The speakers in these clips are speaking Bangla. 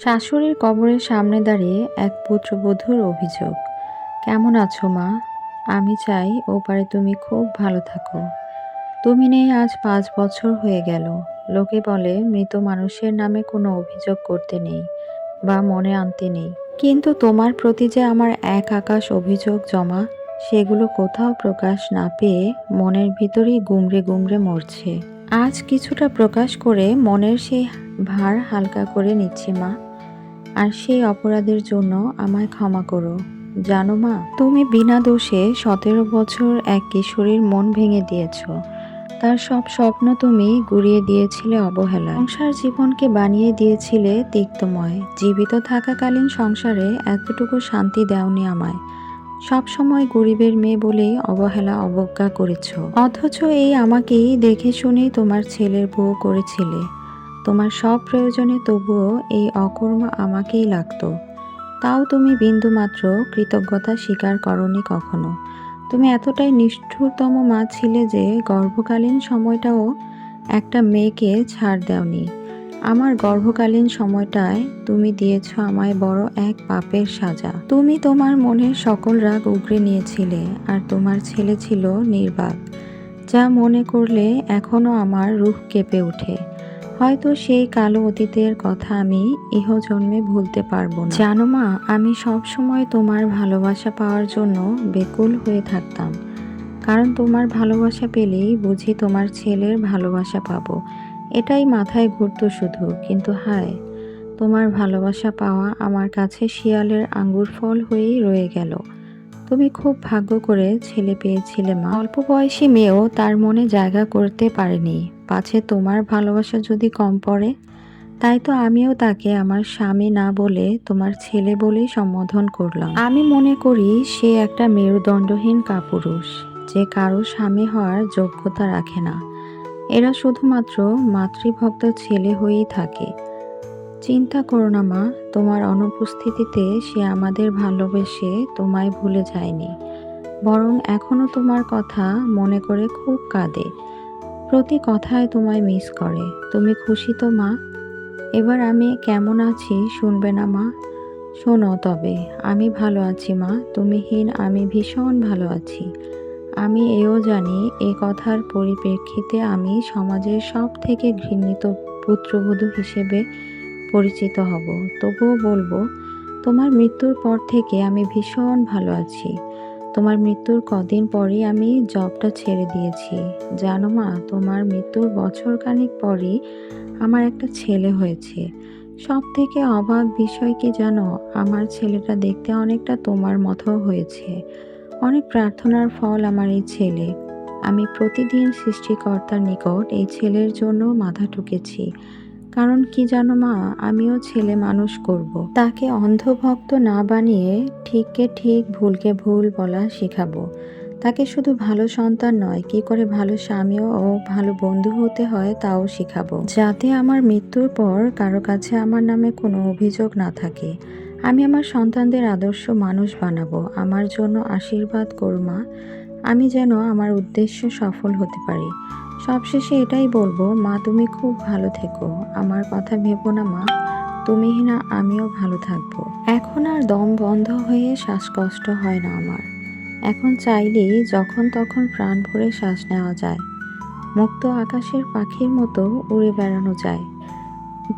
শাশুড়ির কবরের সামনে দাঁড়িয়ে এক পুত্রবধূর অভিযোগ। কেমন আছো মা? আমি চাই ওপারে তুমি খুব ভালো থাকো। তুমি নেই আজ পাঁচ বছর হয়ে গেল। লোকে বলে মৃত মানুষের নামে কোনো অভিযোগ করতে নেই বা মনে আনতে নেই। কিন্তু তোমার প্রতি যে আমার এক আকাশ অভিযোগ জমা, সেগুলো কোথাও প্রকাশ না পেয়ে মনের ভিতরেই গুমড়ে গুমড়ে মরছে। আজ কিছুটা প্রকাশ করে মনের সেই ভার হালকা করে নিচ্ছি মা। আর সেই অপরাধের জন্য আমায় ক্ষমা করো। জানো মা, তুমি বিনা দোষে সতেরো বছর এক কিশোরীর মন ভেঙে দিয়েছ। তার সব স্বপ্ন তুমি গুড়িয়ে দিয়েছিলে অবহেলা সংসার জীবনকে বানিয়ে দিয়েছিলে তিক্তময়। জীবিত থাকাকালীন সংসারে এতটুকু শান্তি দেওনি আমায়। সব সময় গরিবের মেয়ে বলেই অবহেলা অবজ্ঞা করেছ। অথচ এই আমাকেই দেখে শুনেই তোমার ছেলের বউ করেছিলে। তোমার সব প্রয়োজনে তবুও এই অকর্ম আমাকেই লাগতো। তাও তুমি বিন্দুমাত্র কৃতজ্ঞতা স্বীকার করনি কখনো। তুমি এতটাই নিষ্ঠুরতম মা ছিলে যে গর্ভকালীন সময়টাও একটা মেয়েকে ছাড় দেওনি। আমার গর্ভকালীন সময়টায় তুমি দিয়েছ আমায় বড় এক পাপের সাজা। তুমি তোমার মনের সকল রাগ উগরে নিয়েছিলে আর তোমার ছেলে ছিল নির্বাক, যা মনে করলে এখনও আমার রূহ কেঁপে ওঠে। হয়তো সেই কালো অতীতের কথা আমি ইহজন্মে ভুলতে পারব না। জানো মা, আমি সব সময় তোমার ভালোবাসা পাওয়ার জন্য বেকুল হয়ে থাকতাম। কারণ তোমার ভালোবাসা পেলেই বুঝি তোমার ছেলের ভালোবাসা পাবো। এটাই মাথায় ঘুরতো শুধু, কিন্তু হায়, তোমার ভালোবাসা পাওয়া আমার কাছে শিয়ালের আঙ্গুর ফল হয়েই রয়ে গেল। তুমি খুব ভাগ্য করে ছেলে পেয়েছিলে মা। অল্প বয়সী মেয়েও তার মনে জায়গা করতে পারেনি। পাছে তোমার ভালোবাসা যদি কম পড়ে, তাই তো আমিও তাকে আমার স্বামী না বলে তোমার ছেলে বলেই সম্বোধন করলাম। আমি মনে করি সে একটা মেরুদণ্ডহীন কাপুরুষ, যে কারও স্বামী হওয়ার যোগ্যতা রাখে না। এরা শুধুমাত্র মাতৃভক্ত ছেলে হয়েই থাকে। চিন্তা করো না, মা। তোমার অনুপস্থিতিতে সে আমাদের ভালোবেসে তোমায় ভুলে যায়নি। বরং এখনও তোমার কথা মনে করে খুব কাঁদে। প্রতি কথায় তোমায় মিস করে। তুমি খুশি তো, মা? এবার আমি কেমন আছি শুনবে না, মা? শোনো তবে, আমি ভালো আছি, মা। তুমি হীন, আমি ভীষণ ভালো আছি। আমি এও জানি এ কথার পরিপ্রেক্ষিতে আমি সমাজের সব থেকে ঘৃণিত পুত্রবধূ হিসেবে পরিচিত হব। তবুও বলব, তোমার মৃত্যুর পর থেকে আমি ভীষণ ভালো আছি। তোমার মৃত্যুর কদিন পরই আমি জবটা ছেড়ে দিয়েছি। জানো মা, তোমার মৃত্যুর বছর খানিক পরই আমার একটা ছেলে হয়েছে। সব থেকে অবাক বিষয় কি জানো, আমার ছেলেটা দেখতে অনেকটা তোমার মতো হয়েছে। অনেক প্রার্থনার ফল আমার এই ছেলে। আমি প্রতিদিন সৃষ্টিকর্তার নিকট এই ছেলের জন্য মাথা ঠুকেছি। কারণ কি জানো মা? আমিও ছেলে মানুষ করব। তাকে অন্ধভক্ত না বানিয়ে ঠিককে ঠিক, ভুলকে ভুল বলা শেখাবো। তাকে শুধু ভালো সন্তান নয়, কি করে ভালো স্বামীও ও ভালো বন্ধু হতে হয় তাও শেখাবো। যাতে আমার মৃত্যুর পর কারও কাছে আমার নামে কোনো অভিযোগ না থাকে। আমি আমার সন্তানদের আদর্শ মানুষ বানাবো। আমার জন্য আশীর্বাদ করো মা। আমি যেন আমার উদ্দেশ্য সফল হতে পারি। সবশেষে এটাই বলব, মা তুমি খুব ভালো থেকো। আমার কথা ভেবো না, মা। তুমি না, আমিও ভালো থাকব। এখন আর দম বন্ধ হয়ে শ্বাসকষ্ট হয় না আমার। এখন চাইলেই যখন তখন প্রাণ ভরে শ্বাস নেওয়া যায়। মুক্ত আকাশের পাখির মতো উড়ে বেড়ানো যায়।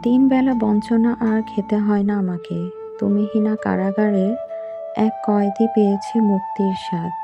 দিন বেলা বঞ্চনা আর খেতে হয় না আমাকে। তুমিহীনা কারাগারের এক কয়েদি পেয়েছে মুক্তির স্বাদ।